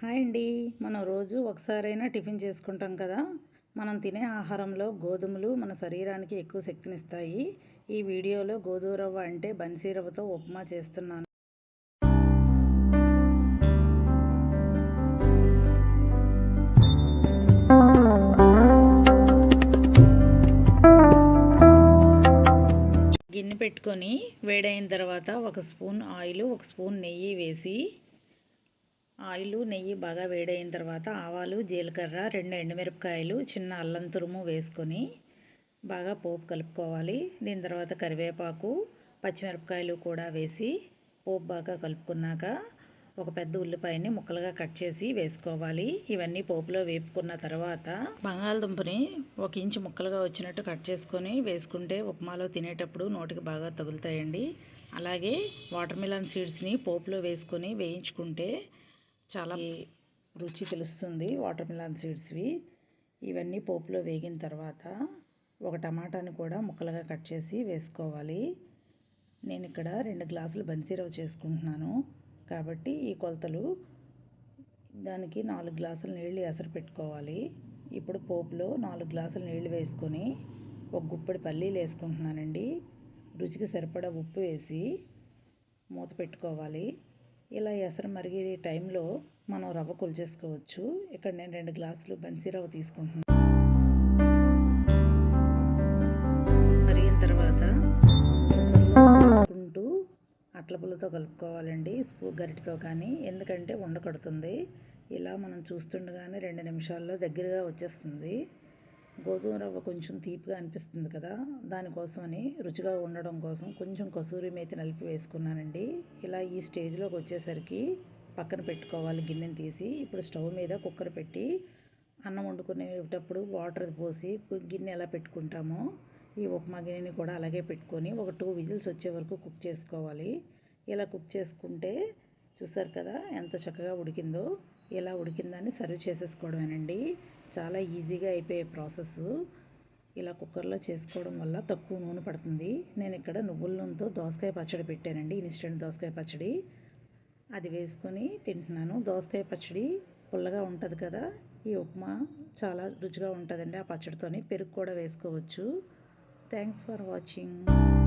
Hi అండి. మనం రోజు ఒకసారైనా టిఫిన్ చేసుకుంటాం కదా. మనం తినే ఆహారంలో గోధుమలు మన శరీరానికి ఎక్కువ శక్తినిస్తాయి. ఈ వీడియోలో గోధుమ రవ్వ అంటే బన్సీ రవ్వతో ఉప్మా చేస్తున్నాను. గిన్నె పెట్టుకొని వేడైన తర్వాత ఒక స్పూన్ ఆయిల్ ఒక స్పూన్ నెయ్యి వేసి ఆయిల్ నెయ్యి బాగా వేడైన తర్వాత ఆవాలు జీలకర్ర రెండు ఎండుమిరపకాయలు చిన్న అల్లం తురుము వేసుకొని బాగా పోపు కలుపుకోవాలి. దీని తర్వాత కరివేపాకు పచ్చిమిరపకాయలు కూడా వేసి పోపు బాగా కలుపుకున్నాక ఒక పెద్ద ఉల్లిపాయని ముక్కలుగా కట్ చేసి వేసుకోవాలి. ఇవన్నీ పోపులో వేపుకున్న తర్వాత బంగాళదుంపని ఒక ఇంచు ముక్కలుగా వచ్చినట్టు కట్ చేసుకొని వేసుకుంటే ఉప్మాలో తినేటప్పుడు నోటికి బాగా తగులుతాయండి. అలాగే వాటర్ మిలన్ సీడ్స్ని పోపులో వేసుకొని వేయించుకుంటే చాలా రుచి తెలుస్తుంది. వాటర్ మిలాన్ సీడ్స్వి. ఇవన్నీ పోపులో వేగిన తర్వాత ఒక టమాటాని కూడా ముక్కలుగా కట్ చేసి వేసుకోవాలి. నేను ఇక్కడ రెండు గ్లాసులు బన్సీరవ్ చేసుకుంటున్నాను. కాబట్టి ఈ కొలతలు దానికి నాలుగు గ్లాసుల నీళ్ళు ఎసరు పెట్టుకోవాలి. ఇప్పుడు పోపులో నాలుగు గ్లాసుల నీళ్ళు వేసుకొని ఒక గుప్పడి పల్లీలు వేసుకుంటున్నానండి. రుచికి సరిపడా ఉప్పు వేసి మూత పెట్టుకోవాలి. ఇలా ఎసరు మరిగే టైంలో మనం రవ్వ కొలిచేసుకోవచ్చు. ఇక్కడ నేను రెండు గ్లాసులు బన్సీ రవ్వ తీసుకుంటున్నాను మరిగిన తర్వాత వేసుకుంటూ అట్ల పుల్లతో కలుపుకోవాలండి. స్పూ గరిటితో కానీ ఎందుకంటే ఉండకడుతుంది ఇలా మనం చూస్తుండగానే రెండు నిమిషాల్లో దగ్గరగా వచ్చేస్తుంది. గోధుమ రవ్వ కొంచెం తీపిగా అనిపిస్తుంది కదా దానికోసమని రుచిగా ఉండడం కోసం కొంచెం కసూరి మేతి నలిపి వేసుకున్నానండి. ఇలా ఈ స్టేజ్లోకి వచ్చేసరికి పక్కన పెట్టుకోవాలి గిన్నెని తీసి ఇప్పుడు స్టవ్ మీద కుక్కర్ పెట్టి అన్నం వండుకునేటప్పుడు వాటర్ పోసి గిన్నె ఎలా పెట్టుకుంటామో ఈ ఉప్మా గిన్నెని కూడా అలాగే పెట్టుకొని ఒక టూ విజిల్స్ వచ్చే వరకు కుక్ చేసుకోవాలి. ఇలా కుక్ చేసుకుంటే చూసారు కదా ఎంత చక్కగా ఉడికిందో. ఇలా ఉడికిందని సర్వ్ చేసేసుకోవడమేనండి. చాలా ఈజీగా అయిపోయే ప్రాసెస్. ఇలా కుక్కర్లో చేసుకోవడం వల్ల తక్కువ నూనె పడుతుంది. నేను ఇక్కడ నువ్వుల నూనెతో దోసకాయ పచ్చడి పెట్టానండి ఇన్స్టెంట్ దోసకాయ పచ్చడి. అది వేసుకొని తింటున్నాను. దోసకాయ పచ్చడి పుల్లగా ఉంటుంది కదా ఈ ఉప్మా చాలా రుచిగా ఉంటుందండి ఆ పచ్చడితోని. పెరుగు కూడా వేసుకోవచ్చు. Thanks for watching.